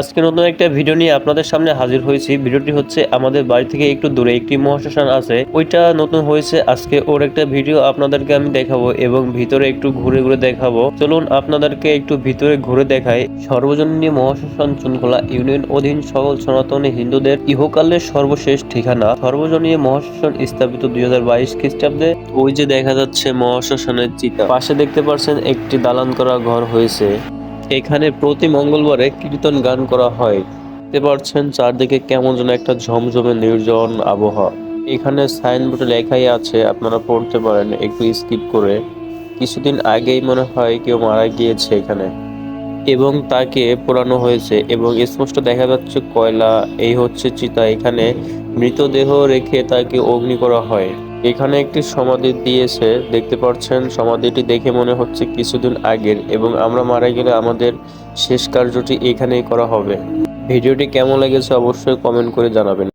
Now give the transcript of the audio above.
আজকে নতুন একটা ভিডিও নিয়ে আপনাদের সামনে হাজির হয়েছি। ভিডিওটি হচ্ছে আমাদের বাড়ি থেকে একটু দূরে একটি মহাশ্মশান আছে। ওইটা নতুন হয়েছে। আজকে ওর একটা ভিডিও আপনাদেরকে আমি দেখাবো এবং ভিতরে একটু ঘুরে ঘুরে দেখাবো। চলুন আপনাদেরকে একটু ভিতরে ঘুরে দেখাই। সর্বজনীন মহাশ্মশান চুনখোলা ইউনিয়ন অধীন সকল সনাতনী হিন্দুদের ইহকালের সর্বশেষ ঠিকানা। সর্বজনীয় মহাশ্মশান স্থাপিত দুই হাজার বাইশ খ্রিস্টাব্দে ওই যে দেখা যাচ্ছে মহাশ্মশানের চিতা। পাশে দেখতে পাচ্ছেন একটি দালান করা ঘর হয়েছে। এখানে প্রতি মঙ্গলবারে কীর্তন গান করা হয়। দেখতে পাচ্ছেন চারদিকে কেমন যেন একটা ঝমঝমে নির্জন আবহাওয়া। এখানে সাইনবোর্ডে লেখাই আছে, আপনারা পড়তে পারেন, একটু স্কিপ করে। কিছুদিন আগেই মনে হয় কেউ মারা গিয়েছে এখানে। এবং তাকে পোড়ানো হয়েছে এবং স্পষ্ট দেখা যাচ্ছে কয়লা, এই হচ্ছে চিতা। এখানে মৃতদেহ রেখে তাকে অগ্নি করা হয়। এখানে একটি সমাধি দিয়েছে, দেখতে পাচ্ছেন? সমাধিটি দেখে মনে হচ্ছে কিছুদিন আগের এবং আমরা মারা গেলে আমাদের শেষ কার্যটি এখানেই করা হবে। ভিডিওটি কেমন লেগেছে অবশ্যই কমেন্ট করে জানাবেন।